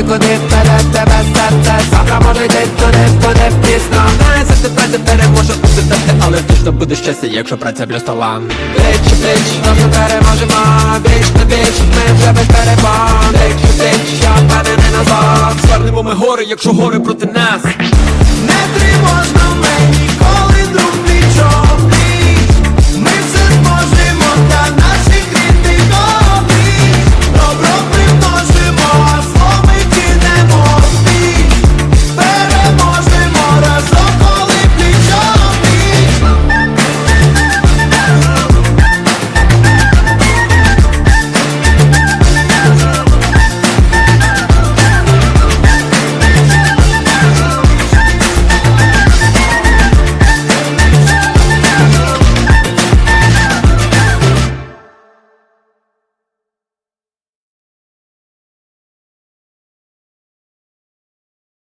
Ти туди, куди вперед тебе серце Завтра може йти туди, туди пізно Не за тебе не переможе удати Але точно буде щастя, якщо праця плюс стола Бич, бич, ми переможемо Віч на віч, ми вже без перебон Бич, бич, я впевнений назад Звернемо ми гори, якщо гори проти нас